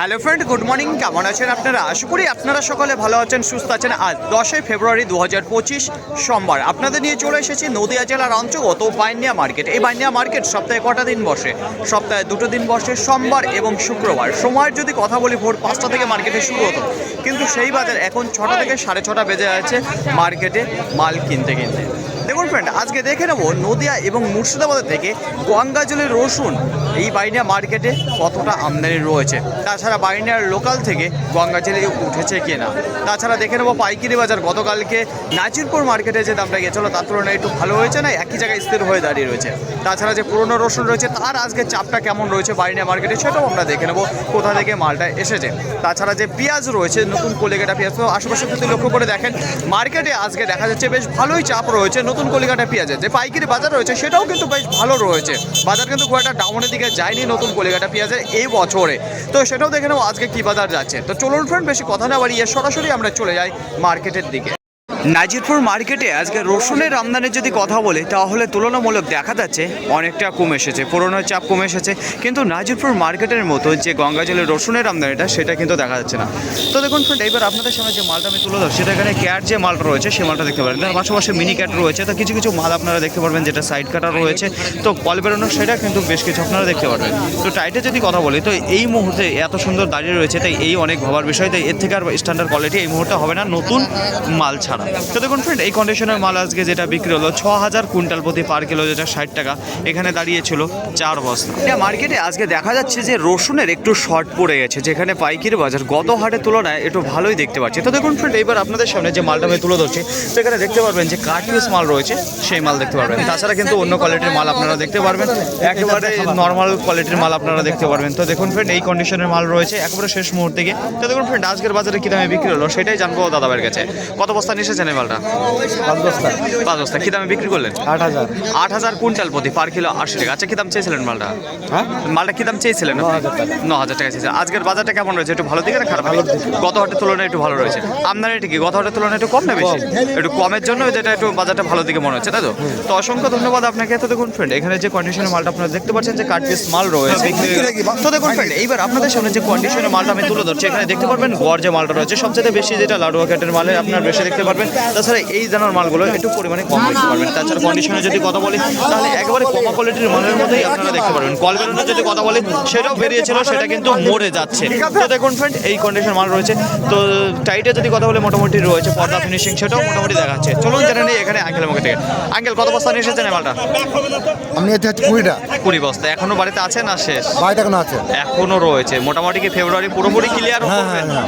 Hello friend, good morning. কেমন আছেন আপনারা? আশা করি আপনারা সকলে ভালো আছেন, সুস্থ আছেন। আজ দশই ফেব্রুয়ারি দু হাজার পঁচিশ সোমবার। আপনাদের নিয়ে চলে এসেছি নদিয়া জেলার অন্তর্গত বাইনিয়া মার্কেট। এই বাইনিয়া মার্কেট সপ্তাহে কটা দিন বসে? সপ্তাহে দুটো দিন বসে, সোমবার এবং শুক্রবার। সময়ের যদি কথা বলি, ভোর পাঁচটা থেকে মার্কেটে শুরু হতো। কিন্তু সেই বাজার এখন ছটা থেকে সাড়ে ছটা বেজে আছে মার্কেটে মাল কিনতে কিনতে। ফ্রেন্ড আজকে দেখে নেব নদিয়া এবং মুর্শিদাবাদ থেকে গঙ্গাজলের রসুন। এই বাইনিয়া মার্কেটে কতটা আমদানি রয়েছে? তাছাড়া বাইনিয়ার লোকাল থেকে গঙ্গা জলে উঠেছে কিনা? তাছাড়া দেখে নেব পাইকারি বাজার, গতকালকে নাচিরপুর মার্কেটে যে দামটা গেছিল তার তুলনায় একটু ভালো হয়েছে না? একই জায়গায় স্থির হয়ে দাঁড়িয়ে রয়েছে। তাছাড়া যে পুরনো রসুন রয়েছে, তার আজকে চাপটা কেমন রয়েছে বাইনিয়া মার্কেটে সেটাও আমরা দেখে নেব কোথা থেকে মালটা এসেছে। তাছাড়া যে পেঁয়াজ রয়েছে, নতুন কলিকাটা পেঁয়াজ, তো আশেপাশে যদি লক্ষ্য করে দেখেন মার্কেটে আজকে দেখা যাচ্ছে বেশ ভালোই চাপ রয়েছে। নতুন কলিকাটা পেঁয়াজের যে পাইকারি বাজার রয়েছে, সেটাও কিন্তু বেশ ভালো রয়েছে। বাজার কিন্তু খুব একটা ডাউনের দিকে যায়নি নতুন কলিকাটা পেঁয়াজের এই বছরে। তো সেটাও দেখে নেব আজকে কী বাজার যাচ্ছে। তো চলুন ফ্রেন্ড বেশি কথা না বাড়িয়ে সরাসরি আমরা চলে যাই মার্কেটের দিকে। নাজিরপুর মার্কেটে আজকে রসুনের আমদানির যদি কথা বলি, তাহলে তুলনামূলক দেখা যাচ্ছে অনেকটা কমে এসেছে, পুরোনো চাপ কমে এসেছে। কিন্তু নাজিরপুর মার্কেটের মতো যে গঙ্গা গঙ্গাজলের রসুনের আমদানিটা, সেটা কিন্তু দেখা যাচ্ছে না। তো দেখুন ফ্রেন্ড এবার আপনাদের সামনে যে মালটা আমি তুলে ধর সেটা এখানে ক্যাট যে মালটা রয়েছে, সেই মালটা দেখতে তার পাশাপাশি মিনি ক্যাট রয়েছে, তো কিছু কিছু মাল আপনারা দেখতে পারবেন, যেটা সাইড কাটা রয়েছে। তো কল বেরোনো সেটা কিন্তু বেশ কিছু আপনারা দেখতে পারবেন। তো টাইটে যদি কথা বলি, তো এই মুহূর্তে এত সুন্দর দাঁড়িয়ে রয়েছে, তাই এই অনেক ভাবার বিষয়, তাই এর থেকে আর স্ট্যান্ডার্ড কোয়ালিটি এই মুহূর্তে হবে না, নতুন মাল ছাড়া। তো দেখুন ফ্রেন্ড এই কন্ডিশনের মাল আজকে যেটা বিক্রি হলো ছ হাজার কুইন্টাল প্রতি পার কিলো যেটা ষাট টাকা, এখানে দাঁড়িয়েছিল চার বস্তা। মার্কেটে আজকে দেখা যাচ্ছে যে রসুনের একটু শর্ট পড়ে গেছে, যেখানে পাইকারি বাজার গত হাটের তুলনায় একটু ভালোই দেখতে পাচ্ছি। তো দেখুন ফ্রেন্ড এবার আপনাদের সামনে যে মালটা আমি তুলে ধরছি সেখানে দেখতে পারবেন যে কার্টিউস মাল রয়েছে, সেই মাল দেখতে পারবেন। তাছাড়া কিন্তু অন্য কোয়ালিটির মাল আপনারা দেখতে পারবেন। একেবারে নর্মাল কোয়ালিটির মাল আপনারা দেখতে পারবেন। তো দেখুন ফ্রেন্ড এই কন্ডিশনের মাল রয়েছে, একেবারে শেষ মুহূর্তে গিয়ে। তো দেখুন ফ্রেন্ড আজকের বাজারে কী দামে বিক্রি হলো, সেটাই জানব দাদাবের কাছে। কত বস্তা নিয়ে এসেছেন এই মালটা? পাঁচ বস্তা। পাঁচ বস্তা। কী দামে বিক্রি করলেন? আট হাজার। আট হাজার কুইন্টাল প্রতি পার কিলো আশি টাকা। আচ্ছা কী দাম চেয়েছিলেন মালটা? হ্যাঁ? মালটা কী দাম চেয়েছিলেন ন হাজার টাকা। চেয়েছিলেন। আজকের বাজারটা কেমন রয়েছে? একটু ভালো দিকে না খারাপ। গত হাটের তুলনায় একটু ভালো রয়েছে। আমদানিটা কি গত হাটের তুলনায় একটু কম না বেশি? একটু কমের জন্য যেটা একটু বাজারটা ভালো দিকে মনে হচ্ছে তাই তো? তো অসংখ্য ধন্যবাদ আপনাকে। তো দেখুন ফ্রেন্ড এখানে যে কন্ডিশনের মালটা আপনারা দেখতে পাচ্ছেন যে কাঠ পিস মাল রয়েছে। তো দেখুন ফ্রেন্ড এইবার আপনাদের সামনে যে কন্ডিশনের মালটা আমি তুলে ধরছি এখানে দেখতে পারবেন গড় যে মালটা রয়েছে সবচেয়ে বেশি যেটা লাডুয়া ক্যাটের মালে আপনার বেশি দেখতে পারবেন তাছাড়া এই দানার মালগুলো একটু পরিমাণে কম দেখতে পারবেন। তাছাড়া কন্ডিশনে যদি কথা বলি তাহলে একেবারে কমা কোয়ালিটির মালের মধ্যেই আপনারা দেখতে পারবেন। কল বেরোনোর যদি কথা বলি সেটাও বেরিয়েছিল সেটা কিন্তু মরে যাচ্ছে। তো দেখুন ফ্রেন্ড এই কন্ডিশন মাল রয়েছে। তো টাইটে যদি কথা বলে মোটামুটি রয়েছে পর্দা ফিনিশিং সেটাও মোটামুটি দেখাচ্ছে। চলুন জেনে নিই এখানে আঙ্কেলের মুখে থেকে আঙ্কেল কত বস্তা নিয়ে এসেছেন মালটা? আমি এতে হচ্ছে কুড়িটা। কুড়ি বস্তা। এখনও বাড়িতে আছে না শেষ? বাড়িতে এখনও আছে। এখনও রয়েছে। মোটামুটি কি ফেব্রুয়ারি পুরোপুরি ক্লিয়ার হ্যাঁ হ্যাঁ হ্যাঁ।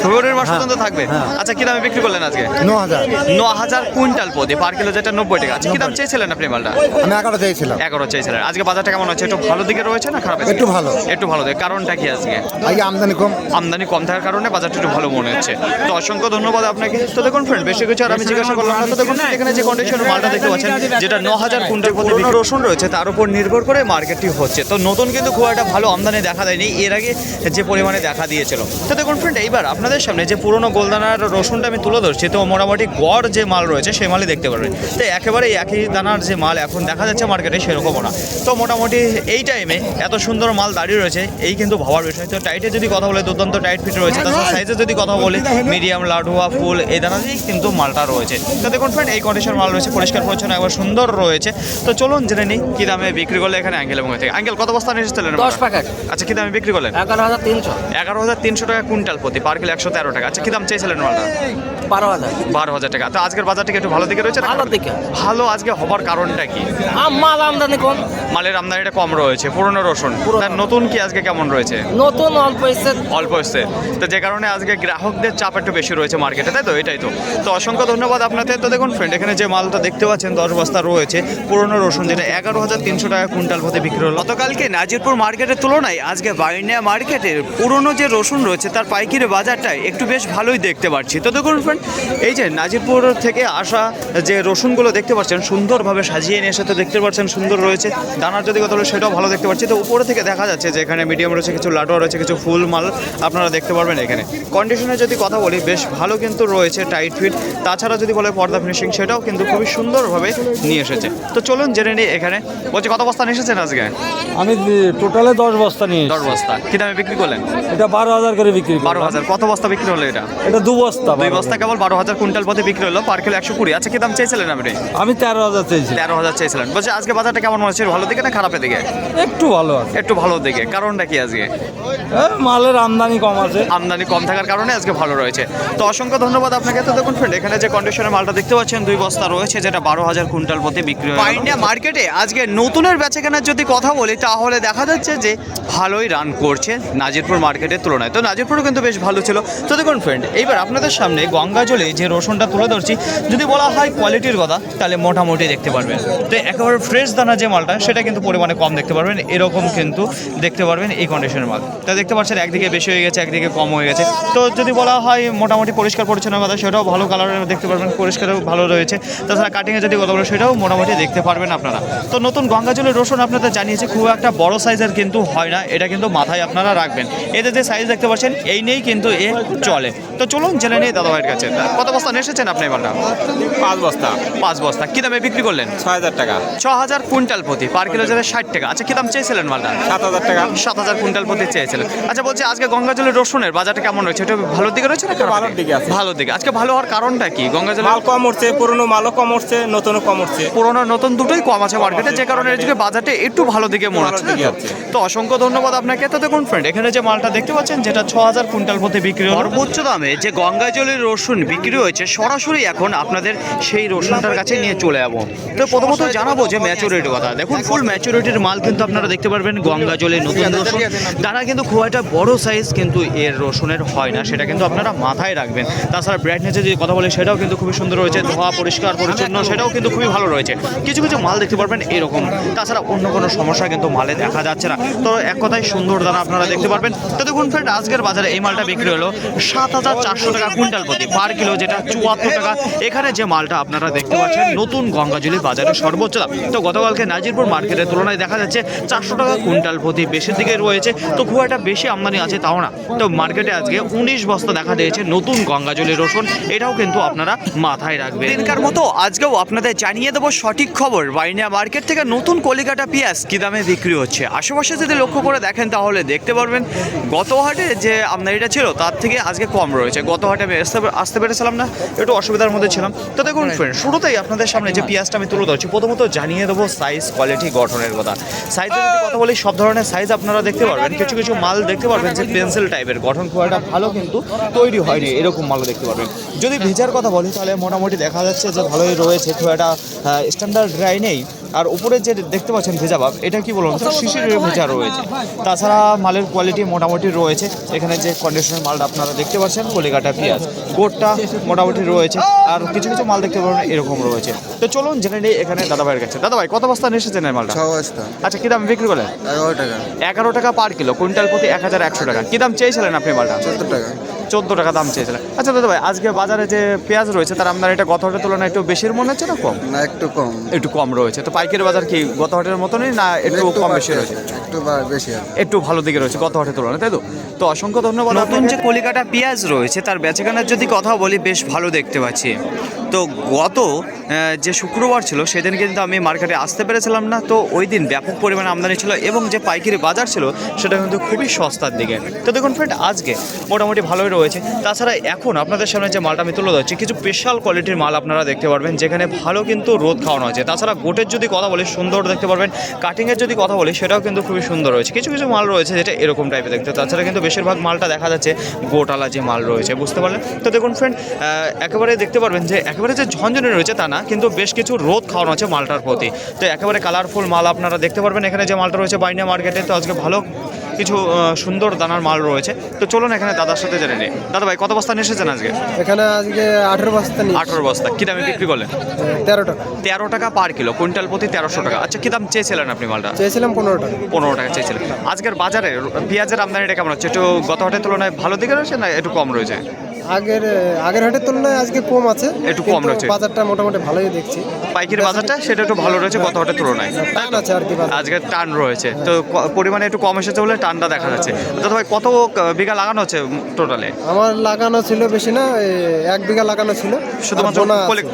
ফেব্রুয়ারির মাস পর্যন্ত থাকবে? হ্যাঁ। আচ্ছা কি দামে বিক্রি করলেন আজকে? ন হাজার ন হাজার কুইন্টাল প্রতি পার কিলো যেটা নব্বই টাকা। আচ্ছা কি দাম চেয়েছিলেন আপনি মালটা? আমি এগারো চেয়েছিলাম। এগারো চেয়েছিলেন। আজকে বাজারটা কেমন হচ্ছে? একটু ভালো দিকে রয়েছে না খারাপ একটু ভালো। একটু ভালো দিকে। কারণটা কি আজকে? আজকে আমদানি কম। আমদানি কম থাকার কারণে বাজারটা একটু ভালো মনে হচ্ছে। তো অসংখ্য ধন্যবাদ আপনাকে। তো দেখুন ফ্রেন্ড বেশি কিছু আর আমি জিজ্ঞাসা করলাম না। তো দেখুন এখানে যে কন্ডিশনের মালটা দেখতে পাচ্ছেন যেটা ন হাজার কুইন্টাল প্রতি রসুন রয়েছে তার উপর নির্ভর করে মার্কেটটি হচ্ছে। তো নতুন কিন্তু খুব একটা ভালো আমদানি দেখা দেয়নি। এর আগে যে পরিমাণে দেখা দিয়েছিল। তো দেখুন ফ্রেন্ড এইবার আপনাদের সামনে যে পুরনো গোলদানার রসুনটা আমি তুলে ধরছি তো মোটামুটি গড় যে মাল রয়েছে সেই মালই দেখতে পারবেন। তো একেবারে একই দানার যে মাল এখন দেখা যাচ্ছে মার্কেটে সেরকমও না। তো মোটামুটি এই টাইমে এত সুন্দর মাল দাঁড়িয়ে রয়েছে এই কিন্তু ভাবার বিষয়। তো টাইটে যদি কথা বলে দুর্দান্ত টাইট ফিট রয়েছে তাছাড়া সাইজে যদি কথা বলি মিডিয়াম লাডুয়া ফুল এই দানাতেই কিন্তু মালটা রয়েছে। তো দেখুন ফ্রেন্ড এই কন্ডিশন মাল রয়েছে পরিষ্কার পরিচ্ছন্ন একবার সুন্দর রয়েছে। তো চলুন জেনে নিই কী দামে বিক্রি করলে এখানে অ্যাঙ্গেল এবং থেকে অ্যাঙ্গেল কত বস্তা নিয়ে এসেছিলেন দশ প্যাকেট আচ্ছা কী দামে বিক্রি করলেন? এগারো হাজার তিনশো। এগারো হাজার তিনশো টাকা কুইন্টাল প্রতি পার কিলো একশো তেরো টাকা। আচ্ছা কী দাম চেয়েছিলেন মালটা? বারো হাজার। বারো হাজার টাকা। তো আজকের বাজার থেকে একটু ভালো দিকে রয়েছে না? ভালোর দিকে। ভালো আজকে হবার কারণটা কি? আম মাল আমদানি কম। মালের আমদানিটা কম রয়েছে। পুরনো রসুন। নতুন কি আজকে কেমন রয়েছে? নতুন অল্প এসে অল্প এসছে তো যে কারণে আজকে গ্রাহকদের চাপ একটু বেশি রয়েছে মার্কেটে তাই তো? এটাই তো। তো অসংখ্য ধন্যবাদ আপনাদের। তো দেখুন ফ্রেন্ড এখানে যে মালটা দেখতে পাচ্ছেন দশ বস্তা রয়েছে। পুরনো রসুন যেটা এগারো হাজার তিনশো টাকা কুইন্টাল প্রতি বিক্রি হলো। গতকালকে নাজিরপুর মার্কেটের তুলনায় আজকে বাইনিয়া মার্কেটের পুরনো যে রসুন রয়েছে তার পাইকারি বাজারটায় একটু বেশ ভালোই দেখতে পাচ্ছি। তো দেখুন ফ্রেন্ড এই যে নাজিরপুর থেকে আসা যে রসুনগুলো দেখতে পাচ্ছেন সুন্দরভাবে সাজিয়ে নিয়ে এসে তো দেখতে পাচ্ছেন সুন্দর রয়েছে। দানার যদি কথা বলে সেটাও ভালো দেখতে পাচ্ছি। তো উপরে থেকে দেখা যাচ্ছে যে এখানে মিডিয়াম রয়েছে কিছু লাটোয়া রয়েছে কিছু ফুল মাল আপনারা দেখতে পারবেন এখানে। কন্ডিশনে যদি কথা বলি বেশ ভালো কিন্তু রয়েছে টাইট ফিট তাছাড়া যদি বলে পর্দা ফিনিশিং সেটাও কিন্তু খুবই সুন্দরভাবে নিয়ে এসেছে। তো চলুন জেনে নিই এখানে। বলছি কত বস্তা নিয়ে এসেছেন আজকে? আমি টোটালে দশ বস্তা নিয়ে দশ বস্তা। কি দামে বিক্রি করলেন? এটা বারো হাজার করে বিক্রি বারো হাজার। কত বস্তা বিক্রি হলো এটা? এটা দু বস্তা দুই বস্তা কেবল বারো হাজার কুইন্টাল পথে বিক্রি হলো পার কিলো একশো কুড়ি। আচ্ছা কি দাম চেয়েছিলেন আপনি? হাজার। আমি তেরো হাজার চেয়েছি তেরো হাজার চেয়েছিলেন। বলছি আজকে বাজারটা কেমন মনে হচ্ছে? ভালো দিকে না খারাপের দিকে? একটু ভালো আছে। একটু ভালো দিকে। কারণটা কি আজকে? মালের আমদানি কম আছে। আমদানি কম থাকার কারণে আজকে ভালো রয়েছে। তো অসংখ্য ধন্যবাদ আপনাকে। তো দেখুন ফ্রেন্ড এখানে যে কন্ডিশনের মালটা দেখতে পাচ্ছেন দুই বস্তা রয়েছে যেটা বারো হাজার কুইন্টাল প্রতি বিক্রি হয় পাইন্ডিয়া মার্কেটে আজকে নতুনের বেচে কেনার যদি কথা বলি তাহলে দেখা যাচ্ছে যে ভালোই রান করছে নাজিরপুর মার্কেটের তুলনায়। তো নাজিরপুরও কিন্তু বেশ ভালো ছিল। তো দেখুন ফ্রেন্ড এইবার আপনাদের সামনে গঙ্গাজলে যে রসুনটা তুলে ধরছি, যদি বলা হয় কোয়ালিটির কথা, তাহলে মোটামুটি দেখতে পারবেন। তো একেবারে ফ্রেশ দানা যে মালটা, সেটা কিন্তু পরিমাণে কম দেখতে পারবেন। এরকম কিন্তু দেখতে পারবেন এই কন্ডিশনের মাল। তা দেখতে পাচ্ছেন, একদিকে বেশি হয়ে গেছে, একদিকে কম হয়ে গেছে। তো যদি বলা হয় মোটামুটি পরিষ্কার পরিচ্ছন্ন কথা, সেটাও ভালো কালারের দেখতে পারবেন, পরিষ্কারও ভালো রয়েছে। তাছাড়া কাটিংয়ে যদি কথা বলে, সেটাও মোটামুটি দেখতে পারবেন আপনারা। তো নতুন গঙ্গাজলের রসুন আপনাদের জানিয়েছে, খুব একটা বড় সাইজের কিন্তু হয় না, এটা কিন্তু মাথায় আপনারা রাখবেন। এতে যে সাইজ দেখতে পাচ্ছেন, এই নিয়েই কিন্তু এ চলে। তো চলুন জেনে নেই দাদা ভাইয়ের কাছে কত বস্তা নিয়ে এসেছেন আপনি এবারটা পাঁচ বস্তা। পাঁচ বস্তা। কি দামে বিক্রি করলেন? ছয় হাজার টাকা। ছ হাজার কুইন্টাল প্রতি। পার কিলো যাবে ষাট টাকা। আচ্ছা কি দাম চেয়েছিলেন মালটা? সাত হাজার টাকা। সাত হাজার কুইন্টাল প্রতি চেয়েছিলেন। আচ্ছা বলছি আজকে গঙ্গাজলের রসুনের বাজারটা কেমন রয়েছে? এটা ভালো দিকে রয়েছে না ভালোর দিকে? আছে। ভালোর দিকে। আজকে ভালো হওয়ার কারণটা কি? গঙ্গাজলের মাল কম উঠছে পুরনো মালও কম উঠছে নতুনও কম উঠছে। পুরোনো নতুন দুটোই কম আছে মার্কেটে যে কারণে এদিকে বাজারটা একটু ভালো দিকে মনে হচ্ছে। তো? অসংখ্য ধন্যবাদ আপনাকে। তো দেখুন ফ্রেন্ড এখানে যে মালটা দেখতে পাচ্ছেন যেটা ছ হাজার কুইন্টাল প্রতি বিক্রি হলো। সর্বোচ্চ দামে যে গঙ্গা জলের রসুন বিক্রি হয়েছে সরাসরি এখন আপনাদের সেই রসুনটার কাছে নিয়ে চলে যাব। তো প্রথমত জানাব যে ম্যাচুরিটির কথা। দেখুন ফুল ম্যাচুরিটির মাল কিন্তু আপনারা দেখতে পারবেন, গঙ্গা জলে নতুন রসুন তারা কিন্তু খুব একটা বড় সাইজ কিন্তু এর রসুনের হয় না, সেটা কিন্তু আপনারা মাথায় রাখবেন। তাছাড়া ব্রাইটনেসে যদি কথা বলে, সেটাও কিন্তু খুবই সুন্দর রয়েছে, ধোয়া পরিষ্কার, পরিচ্ছন্ন, সেটাও কিন্তু খুবই ভালো রয়েছে। কিছু কিছু মাল দেখতে পারবেন এরকম। তাছাড়া অন্য কোনো সমস্যা কিন্তু মালে দেখা যাচ্ছে না। তো এক কথায় সুন্দর দানা আপনারা দেখতে পারবেন। তো দেখুন ফ্রেন্ড আজকের বাজারে এই মালটা বিক্রি হলো সাত হাজার চারশো টাকা কুইন্টাল প্রতি। পার কিলো যেটা চুয়াত্তর টাকা। এখানে যে মালটা আপনারা দেখতে পাচ্ছেন, নতুন গঙ্গাজলি বাজারে সর্বোচ্চ দাম। তো গতকালকে নাজিরপুর মার্কেটের তুলনায় দেখা যাচ্ছে চারশো টাকা কুইন্টাল প্রতি বেশির দিকে রয়েছে। তো খুব একটা বেশি আমদানি আছে তাও না। তো মার্কেটে আজকে উনিশ বস্তা দেখা দিয়েছে নতুন গঙ্গাজলি রসুন। এটাও কিন্তু আপনারা মাথায় রাখবেন। দিনকার মতো আজকেও আপনাদের জানিয়ে দেবো সঠিক খবর। বাইনিয়া মার্কেট থেকে নতুন কলিকাটা পেঁয়াজ কী দামে বিক্রি হচ্ছে? আশেপাশে যদি লক্ষ্য করে দেখেন তাহলে দেখতে পারবেন গত হাটে যে আমদানিটা ছিল, তার থেকে আজকে কম রয়েছে। গত হাটে আমি আসতে পেরেছিলাম না। একটু অসুবিধার মধ্যে ছিলাম। তো দেখুন ফ্রেন্ড শুরুতেই আপনাদের সামনে যে পেঁয়াজটা আমি তুলে ধরছি প্রথমত জানিয়ে দেবো সাইজ কোয়ালিটি গঠনের কথা। সাইজের যদি কথা বলি সব ধরনের সাইজ আপনারা দেখতে পারবেন। কিছু কিছু মাল দেখতে পারবেন যে পেন্সিল টাইপের গঠন খুব একটা ভালো কিন্তু তৈরি হয়নি এরকম মালও দেখতে পারবেন। যদি ভেজার কথা বলি তাহলে মোটামুটি দেখা যাচ্ছে যে ভালোই রয়েছে খুব একটা স্ট্যান্ডার্ড ড্রাই নেই। আর উপরে যে দেখতে পাচ্ছেন ভেজা ভাব এটা কি বলুন? তো শিশির ভেজা রয়েছে। তাছাড়া মালের কোয়ালিটি মোটামুটি রয়েছে। এখানে যে কন্ডিশনের মালটা আপনারা দেখতে পাচ্ছেন কলিকাটা পেঁয়াজ। গোটটা মোটামুটি রয়েছে। আর কিছু কিছু মাল দেখতে পারবেন এরকম রয়েছে। তো চলুন জেনে নিই এখানে দাদা ভাইয়ের কাছে। দাদা ভাই কত বস্তা নিয়ে এসেছেন এই মালটা? আচ্ছা কি দাম বিক্রি করলেন? এগারো টাকা। এগারো টাকা পার কিলো কুইন্টাল প্রতি এক হাজার একশো টাকা। কি দাম চেয়েছিলেন আপনি মালটা? চোদ্দ টাকা। চোদ্দ টাকা দাম চেয়েছিলেন। আচ্ছা দাদা ভাই আজকে বাজারে যে পেঁয়াজ রয়েছে তার আপনার এটা গত হাটের তুলনায় একটু বেশির মনে হচ্ছে না কম? না একটু কম। একটু কম রয়েছে। তো পাইকারি বাজার কি গত হাটের মতনই না একটু কম বেশি রয়েছে? একটু বেশি একটু ভালো দিকে রয়েছে গত হাটের তুলনায় তাই তো? তো অসংখ্য ধন্যবাদ নতুন যে কলিকাটা পেঁয়াজ রয়েছে তার বেচাকেনার যদি কথা বলি বেশ ভালো দেখতে পাচ্ছি। তো গত যে শুক্রবার ছিল সেদিন কিন্তু আমি মার্কেটে আসতে পেরেছিলাম না। তো ওই দিন ব্যাপক পরিমাণে আমদানি ছিল এবং যে পাইকারি বাজার ছিল সেটা কিন্তু খুবই সস্তার দিকে। তো দেখুন ফ্রেন্ড আজকে মোটামুটি ভালোই রয়েছে। তাছাড়া এখন আপনাদের সামনে যে মালটা আমি তুলে ধরছি কিছু স্পেশাল কোয়ালিটির মাল আপনারা দেখতে পারবেন যেখানে ভালো কিন্তু রোদ খাওয়ানো আছে। তাছাড়া গোটের যদি কথা বলি সুন্দর দেখতে পারবেন। কাটিংয়ের যদি কথা বলি সেটাও কিন্তু খুবই সুন্দর রয়েছে। কিছু কিছু মাল রয়েছে যেটা এরকম টাইপের দেখতে। তাছাড়া কিন্তু বেশিরভাগ মালটা দেখা যাচ্ছে গোটালা যে মাল রয়েছে, বুঝতে পারলেন? তো দেখুন ফ্রেন্ড একেবারে দেখতে পারবেন যে একেবারে যে ঝনঝনে রয়েছে তা না, কিন্তু বেশ কিছু রোদ খাওয়ানো আছে মালটার প্রতি। তো একেবারে কালারফুল মাল আপনারা দেখতে পারবেন, এখানে যে মালটা রয়েছে বাইনা মার্কেটে তো আজকে ভালো কিছু সুন্দর দানার মাল রয়েছে। তো চলুন এখানে দাদার সাথে জেনে নিই। দাদা ভাই কত বস্তা নিয়ে এসেছেন আজকে? এখানে আজকে আঠেরো বস্তা আঠেরো বস্তা। কী দামে বিক্রি করলেন? তেরো টাকা। তেরো টাকা পার কিলো কুইন্টাল প্রতি তেরোশো টাকা। আচ্ছা কী দাম চেয়েছিলেন আপনি মালটা? চেয়েছিলাম পনেরো টাকা। পনেরো টাকা চেয়েছিলেন। আজকের বাজারে পেঁয়াজের আমদানিটা কেমন হচ্ছে? একটু গত হাটের তুলনায় ভালো দিকে রয়েছে না একটু কম রয়েছে? আগের আগের হাটের তুলনায় আজকে কম আছে একটু কম রয়েছে। বাজারটা মোটামুটি ভালোই দেখছি। পাইকারি বাজারটা সেটা একটু ভালো রয়েছে গত হাটের তুলনায়। টান আছে আর কি আজকে টান রয়েছে। তো পরিমাণে একটু কম এসেছে বলে টানটা দেখা যাচ্ছে। দাদা ভাই কত বিঘা লাগানো হচ্ছে টোটালে? আমার লাগানো ছিল বেশি না এক বিঘা লাগানো ছিল। শুধুমাত্র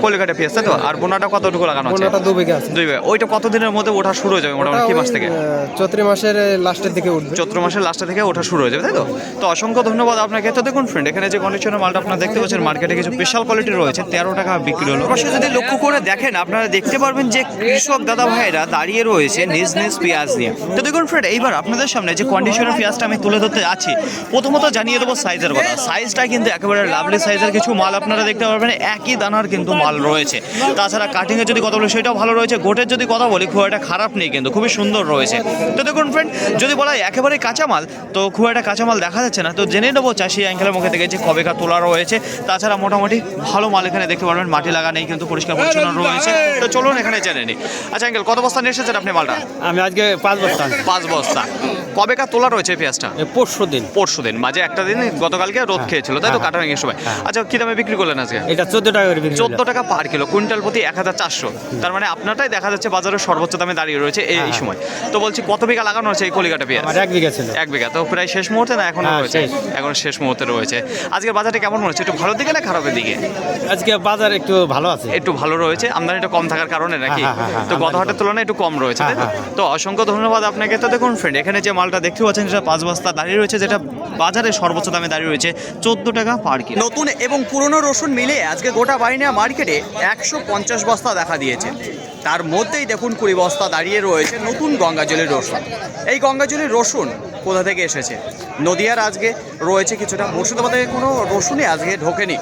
কলিকাটা পেঁয়াজ তাই তো? আর বোনাটা কতটুকু লাগানো হচ্ছে? বোনাটা দু বিঘা আছে। দুই বিঘা। ওইটা কতদিনের মধ্যে ওঠা শুরু হয়ে যাবে মোটামুটি? কি মাস থেকে? চৈত্রি মাসের লাস্টের দিকে উঠবে। চৈত্র মাসের লাস্টের থেকে ওঠা শুরু হয়ে যাবে তাই তো? তো অসংখ্য ধন্যবাদ আপনাকে। তো দেখুন ফ্রেন্ড এখানে যে কন্ডিশনের মালটা আপনারা দেখতে পাচ্ছেন মার্কেটে কিছু স্পেশাল কোয়ালিটি রয়েছে, তেরো টাকা বিক্রি হলো। পাশে যদি লক্ষ্য করে দেখেন, আপনারা দেখতে পারবেন যে কৃষক দাদা ভাইরা দাঁড়িয়ে রয়েছে নিজ নিজ পেঁয়াজ নিয়ে। তো দেখুন ফ্রেন্ড এইবার আপনাদের সামনে যে কন্ডিশনের পেঁয়াজটা আমি তুলে ধরতে আছি প্রথমত জানিয়ে দেবো সাইজের কথা। সাইজটা কিন্তু একেবারে লাভলি সাইজের কিছু মাল আপনারা দেখতে পারবেন, একই দানার কিন্তু মাল রয়েছে। তাছাড়া কাটিংয়ের যদি কথা বলি, সেটাও ভালো রয়েছে। গোটের যদি কথা বলি, খুব একটা খারাপ নেই কিন্তু, খুবই সুন্দর রয়েছে। তো দেখুন ফ্রেন্ড যদি বলা হয় একেবারে কাঁচামাল, তো খুব একটা কাঁচামাল দেখা যাচ্ছে না। তো জেনে নেব চাষি অ্যাঙ্কেলের মুখে থেকে যে কবেকার তোলা রয়েছে। তাছাড়া মোটামুটি ভালো মাল এখানে দেখতে পারবেন। মাটি লাগা নেই কিন্তু পরিষ্কার পরিচ্ছন্ন রয়েছে। তো চলুন এখানে জেনে নিই। আচ্ছা অ্যাঙ্কেল কত বস্তা নিয়ে এসেছেন আপনি মালটা? আমি আজকে পাঁচ বস্তা। পাঁচ বস্তা। কবেকার তোলা রয়েছে পেঁয়াজটা? পরশু দিন। পরশু দিন। মাঝে একটা দিন গতকালকে রোদ খেয়েছিল তাই তো হ্যাঁ, কাটা ভেঙে সময়। আচ্ছা কি দামে বিক্রি করলেন আজকে? এটা চোদ্দ টাকা করে চোদ্দ টাকা পার কিলো কুইন্টাল প্রতি এক হাজার চারশো। তার মানে আপনারটাই দেখা যাচ্ছে বাজারের সর্বোচ্চ দামে দাঁড়িয়ে রয়েছে এই এই সময়। তো বলছি কত বিঘা লাগানো হচ্ছে এই কলিকাটা পেঁয়াজ? এক বিঘা ছিল। এক বিঘা। তো প্রায় শেষ মুহূর্তে না এখনও হ্যাঁ, রয়েছে? এখন শেষ মুহূর্তে রয়েছে। আজকে বাজারটা কেমন মনে হচ্ছে? একটু ভালো দিকে না খারাপের দিকে? আজকে বাজার একটু ভালো আছে। একটু ভালো রয়েছে। আমদানিটা কম থাকার কারণে নাকি? হ্যাঁ, হ্যাঁ, হ্যাঁ, তো গত হাটের তুলনায় একটু কম রয়েছে তাই তো? হ্যাঁ, হ্যাঁ, তো অসংখ্য ধন্যবাদ আপনাকে। তো দেখুন ফ্রেন্ড এখানে যে মালটা দেখতে পাচ্ছেন যেটা পাঁচ বস্তা দাঁড়িয়ে রয়েছে যেটা বাজারে সর্বোচ্চ দামে দাঁড়িয়ে রয়েছে চোদ্দ টাকা পার কিলো নতুন এবং পুরনো রসুন মিলে আজকে গোটা বাইনিয়া মার্কেটে একশো পঞ্চাশ বস্তা দেখা দিয়েছে। তার মধ্যেই দেখুন কুড়ি বস্তা দাঁড়িয়ে রয়েছে নতুন গঙ্গাজলের রসুন। এই গঙ্গাজলের রসুন কোথা থেকে এসেছে? নদিয়ার আজকে রয়েছে কিছুটা। মুর্শিদাবাদে কোনো রসুনই আজকে ঢোকেনি।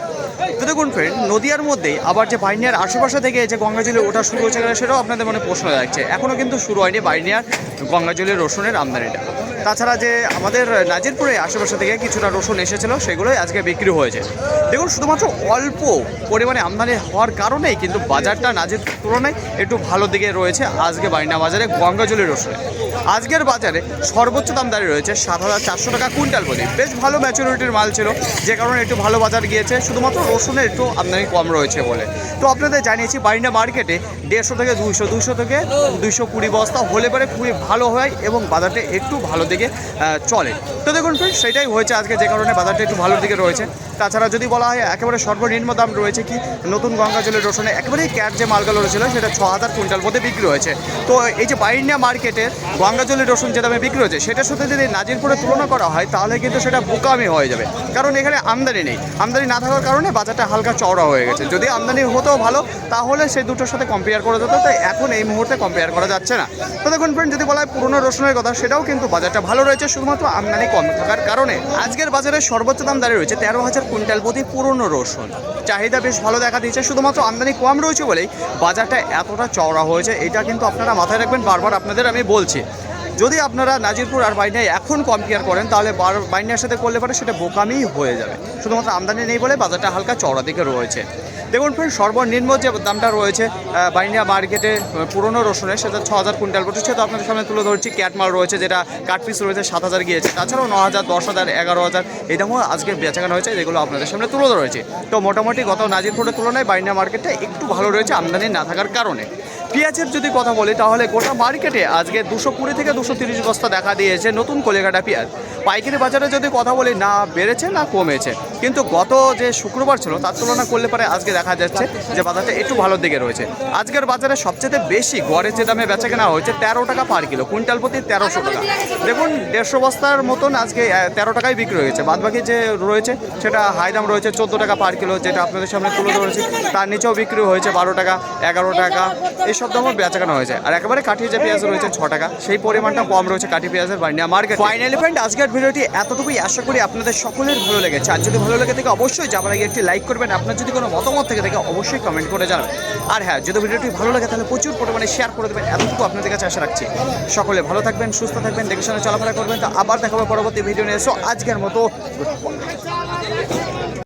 তো দেখুন ফ্রেন্ড নদিয়ার মধ্যেই আবার যে বাইনিয়ার আশেপাশে থেকে যে গঙ্গাজলে ওঠা শুরু হয়েছে, সেটাও আপনাদের মনে প্রশ্ন লাগছে এখনও কিন্তু শুরু হয়নি বাইনিয়ার গঙ্গাজলের রসুনের আমদানিটা। তাছাড়া যে আমাদের নাজিরপুরে আশেপাশে থেকে কিছুটা রসুন এসেছিল, সেগুলোই আজকে বিক্রি হয়েছে। দেখুন, শুধুমাত্র অল্প পরিমাণে আমদানি হওয়ার কারণেই কিন্তু বাজারটা নাজির তুলনায় একটু ভালো দিকে রয়েছে আজকে বাইনা বাজারে গঙ্গাজলি রসুনে। আজকের বাজারে সর্বোচ্চ দাম দাঁড়িয়ে রয়েছে সাত হাজার চারশো টাকা কুইন্টাল বলি। বেশ ভালো ম্যাচুরিটির মাল ছিল, যে কারণে একটু ভালো বাজার গিয়েছে, শুধুমাত্র রসুনের একটু আমদানি কম রয়েছে বলে। তো আপনাদের জানিয়েছি বাইনা মার্কেটে দেড়শো থেকে দুইশো দুইশো থেকে দুইশো কুড়ি বস্তা হলে পরে খুবই ভালো হয় এবং বাজারটা একটু ভালো দিকে চলে। তো দেখুন ফ্রেন্ড সেটাই হয়েছে আজকে, যে কারণে বাজারটা একটু ভালো দিকে রয়েছে। তাছাড়া যদি বলা হয় একেবারে সর্বনিম্ন দাম রয়েছে কি, নতুন গঙ্গা জলের রসুনে একেবারেই ক্যাট যে মালগুলো রয়েছিল, সেটা ছ হাজার কুইন্টাল মধ্যে বিক্রি হয়েছে। তো এই যে বাইন্যা মার্কেটের গঙ্গাজলের রসুন যে দামে বিক্রি হয়েছে, সেটার সাথে যদি নাজিরপুরে তুলনা করা হয়, তাহলে কিন্তু সেটা বোকামি হয়ে যাবে। কারণ এখানে আমদানি নেই। আমদানি না থাকার কারণে বাজারটা হালকা চওড়া হয়ে গেছে। যদি আমদানি হতেও ভালো, তাহলে সেই দুটোর সাথে কম্পেয়ার করা যেত। তাই এখন এই মুহূর্তে কম্পেয়ার করা যাচ্ছে না। তো দেখুন ফ্রেন্ড যদি বলা হয় পুরনো রসুনের কথা, সেটাও কিন্তু বাজারটা ভালো রয়েছে। শুধুমাত্র আমদানি কম থাকার কারণে আজকের বাজারে সর্বোচ্চ দাম দাঁড়িয়ে রয়েছে তেরো হাজার কুইন্টাল প্রতি পুরনো রসুন। চাহিদা বেশ ভালো দেখা দিয়েছে। শুধুমাত্র আমদানি কম রয়েছে বলেই বাজারটা এতটা চওড়া হয়েছে। এটা কিন্তু আপনারা মাথায় রাখবেন, বারবার আপনাদের আমি বলছি। যদি আপনারা নাজিরপুর আর বাইনায় এখন কম্পেয়ার করেন, তাহলে বাইনার সাথে করলে পরে সেটা বোকামিই হয়ে যাবে। শুধুমাত্র আমদানি নেই বলে বাজারটা হালকা চওড়া দিকে রয়েছে। দেখুন ফ্রেন্ড সর্বনিম্ন যে দামটা রয়েছে বাইনিয়া মার্কেটে পুরনো রসুনের, সেটা ছ হাজার কুইন্টাল পড়ছে। সেটা আপনাদের সামনে তুলে ধরছি ক্যাটমাল রয়েছে, যেটা কাঠ পিস রয়েছে, সাত হাজার গিয়েছে। তাছাড়াও ন হাজার, দশ হাজার, এগারো হাজার এই দামও আজকে বেচাকেনা হয়েছে যেগুলো আপনাদের সামনে তুলে ধরেছে তো মোটামুটি গত নাজিরপুরের তুলনায় বাইনিয়া মার্কেটটা একটু ভালো রয়েছে, আমদানি না থাকার কারণে। পেঁয়াজের যদি কথা বলি, তাহলে গোটা মার্কেটে আজকে দুশো কুড়ি থেকে দুশো তিরিশ বস্তা দেখা দিয়েছে নতুন কলিকাটা পেঁয়াজ। পাইকারি বাজারে যদি কথা বলি, না বেড়েছে, না কমেছে। কিন্তু গত যে শুক্রবার ছিল, তার তুলনা করলে পরে আজকে দেখা যাচ্ছে যে বাজারটা একটু ভালোর দিকে রয়েছে। আজকের বাজারে সবচেয়ে বেশি গড়ের যে দামে বেচা কেনা হয়েছে, তেরো টাকা পার কিলো, কুইন্টাল প্রতি তেরোশো টাকা। দেখুন, দেড়শো বস্তার মতন আজকে তেরো টাকায় বিক্রি হয়েছে। বাদ বাকি যে রয়েছে, সেটা হাই দাম রয়েছে চোদ্দ টাকা পার কিলো, যেটা আপনাদের সামনে তুলে ধরেছি তার নিচেও বিক্রি হয়েছে বারো টাকা, এগারো টাকা এইসব দামও বেচাকেনা হয়েছে। আর একেবারে কাঠিয়ে যে পেঁয়াজ রয়েছে ছ টাকা, সেই পরিমাণটা কম রয়েছে কাঠি পেঁয়াজের বান্ডিয়া মার্কেট ফাইনালি ফ্রেন্ড আজকের ভিডিওটি এতটুকুই। আশা করি আপনাদের সকলের ভালো লেগেছে। আর যদি ভালো লেগে থাকে অবশ্যই যাবার আগে একটি লাইক করবেন। আপনার যদি কোনো মতামত থেকে থাকে অবশ্যই কমেন্ট করে জানাবেন। আর হ্যাঁ যদি ভিডিওটি ভালো লাগে, তাহলে প্রচুর পরিমাণে শেয়ার করে দেবেন। এতটুকু আপনাদের কাছে আশা রাখছি। সকলে ভালো থাকবেন, সুস্থ থাকবেন, দেখে শুনে চলাফেরা করবেন। তো আবার দেখাবো পরবর্তী ভিডিও নিয়ে। এসো আজকের মতো